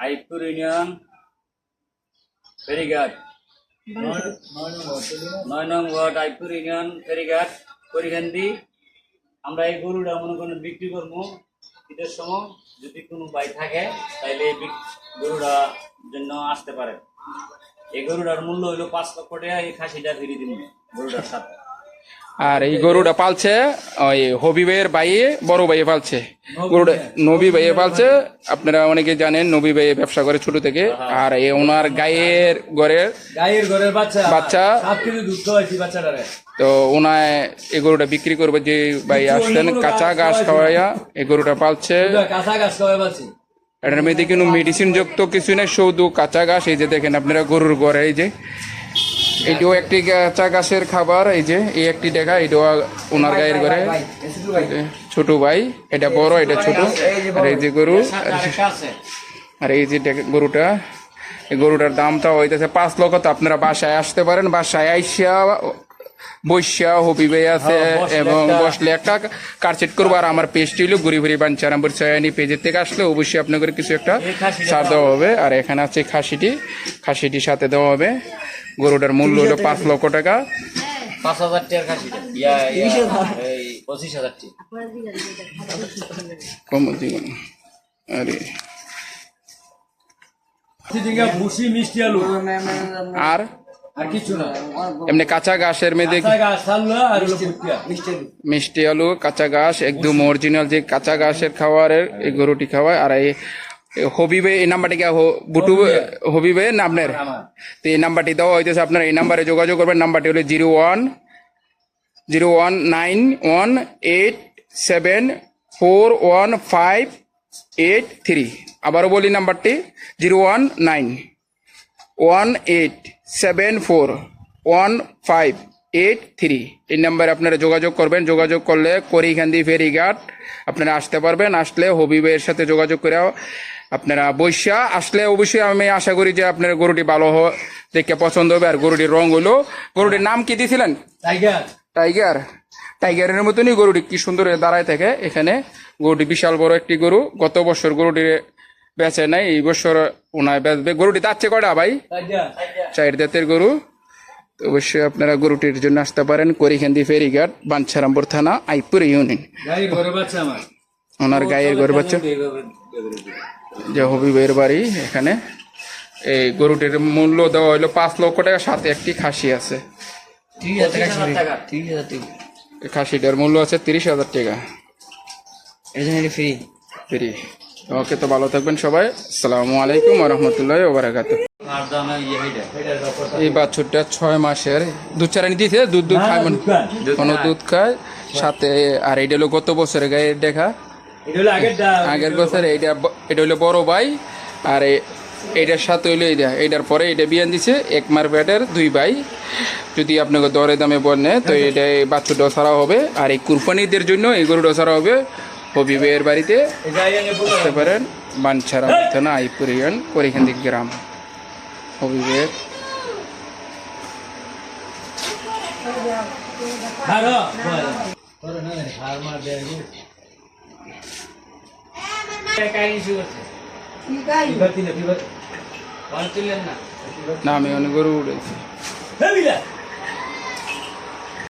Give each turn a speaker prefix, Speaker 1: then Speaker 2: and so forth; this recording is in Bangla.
Speaker 1: আইপুর ইউনিয়ন ফেরিঘাট নয় নং ওয়ার্ড আইপুর ইউনিয়ন ফেরিঘাট করিখান্দি আমরা এই গরুটা মনে করেন বিক্রি করব। ঈদের সময় যদি কোনো ভাই থাকে তাইলে এই বিক- গরুটা জন্য আসতে পারে। এই গরুটার মূল্য হইল পাঁচ লক্ষ টাকা এই খাসিটা ফিরিয়ে দিব গরুটার সাথে।
Speaker 2: আর এই গরুটা পালছে ওই হবিবের বাইয়ে বড় ভাইয়ে পালছে। গরুটা নবী ভাইয়ে পালছে। আপনারা অনেকে জানেন নবী ভাইয়ে ব্যবসা করে ছোট থেকে। আর এই ওনার গায়ের ঘরের
Speaker 1: গায়ের ঘরের বাচ্চা।
Speaker 2: বাচ্চা। তো ওনায় এই গরুটা বিক্রি করবে যে ভাই আসছেন কাঁচা ঘাস খাওয়াইয়া এই গরুটা পালছে।
Speaker 1: কাঁচা গাছ খাওয়াই পাচ্ছি
Speaker 2: এটার মধ্যে কোনো মেডিসিন যুক্ত কিছু নেই শুধু কাঁচা ঘাস। এই যে দেখেন আপনারা গরুর ঘরে এই যে এইটাও একটি চা গাছের খাবার, এই যে, এই একটি দেখা এটাও ওনার গায়ের ঘরে। ছোট ভাই, এটা বড়, এটা ছোট। আর এই যে গরু, আর এই যে ডেকে- গরুটা, এই গরুটার দামটা হইতেছে পাঁচ লক্ষ। তো আপনারা বাসায় আসতে পারেন, বাসায় আইসা বৈশা হবিবে আছে
Speaker 1: হ্যাঁ,
Speaker 2: এবং বসলে একটা কারচেট করব আর আমার পেজটি হলো ঘুরি ঘুরি বাঞ্চার নম্বর ছয়ানি পেজের থেকে আসলে। অবশ্যই আপনাদের কিছু একটা ছাড় দেওয়া হবে। আর এখানে আছে খাসিটি। খাসিটির সাথে দেওয়া হবে। গরুটার মূল্য হলো পাঁচ লক্ষ টাকা।
Speaker 1: পাঁচ হাজার টাকার খাসিটা। এই পঁচিশ হাজার টাকা।
Speaker 2: আরে।
Speaker 1: চিচিঙ্গা ভুসি মিষ্টি আলু।
Speaker 2: আর
Speaker 1: আর কিছু না।
Speaker 2: এমনি কাঁচা ঘাসের মধ্যে মিষ্টি আলু। কাঁচা ঘাস একদম অরিজিনাল যে কাঁচা ঘাসের খাবারের এই গরুটি খাওয়ায়। আর এই হবিবে এই নাম্বারটি বুটু হবিবে। না আপনার? তো এই নাম্বারটি দেওয়া হইতেছে আপনার এই নাম্বারে যোগাযোগ করবেন। নাম্বারটি হলো zero one zero one nine one eight seven four one five eight three. আবারও বলি নাম্বারটি zero one nine one eight. Seven four one five eight three এই নাম্বারে আপনারা যোগাযোগ করবেন। যোগাযোগ করলে করিখান্দি ফেরিঘাট আপনারা আসতে পারবেন। আসলে হবিবের সাথে যোগাযোগ করে আপনারা বৈশা আসলে অবশ্যই আমি আশা করি যে আপনার গরুটি ভালো দেখে পছন্দ হবে। আর গরুটির রং হলো গরুটির নাম কি দিয়েছিলেন
Speaker 1: টাইগার
Speaker 2: টাইগার টাইগারের মতনই গরুটি কি সুন্দর দাঁড়ায় থাকে। এখানে গরুটি বিশাল বড় একটি গরু। গত বছর গরুটি বেচে নাই এই বছর ওনায় বেচবে। গরুটি তাচ্ছে কটা ভাই? চার দাঁতের গরু। তো অবশ্যই আপনারা গরুটির জন্য আসতে পারেন করিখান্দি ফেরিঘাট বাঞ্ছারামপুর থানা আইপুর ইউনিয়ন। ওনার গায়ের গরু বাচ্চা। যে হবিবের বাড়ি এখানে। এই গরুটির মূল্য দেওয়া হলো পাঁচ লক্ষ টাকা সাথে একটি খাসি আছে। খাসিটার মূল্য আছে তিরিশ হাজার টাকা।
Speaker 3: ফ্রি
Speaker 2: ফ্রি ওকে তো ভালো থাকবেন সবাই। আসসালামু আলাইকুম রহমতুল্লাহ ওবরাকাত। এই বাছুরটা ছয় মাসের দুধ চারানি দিয়েছে দুধ দুধ খায় মানে কোনো দুধ খায় সাথে আর এইটা হলো গত বছরের গায়ে দেখা।
Speaker 1: আগের
Speaker 2: বছর এইটা এটা হলো বড় ভাই আর এইটার সাথে হইল এইটা। এইটার পরে এটা বিয়ান দিছে এক মার ব্যাটের দুই ভাই। যদি আপনাকে দরে দামে বনে তো এটা এই বাছুরটা ছাড়া হবে। আর এই কুরবানিদের জন্য এই গরুটা ছাড়া হবে। হবিবের বাড়িতে আসতে পারেন বাঞ্ছারা থানা আইপুরিয়ান করিখান্দি গ্রাম। হবিবের না আমি অনেক গরু উঠেছি
Speaker 1: হে বিলা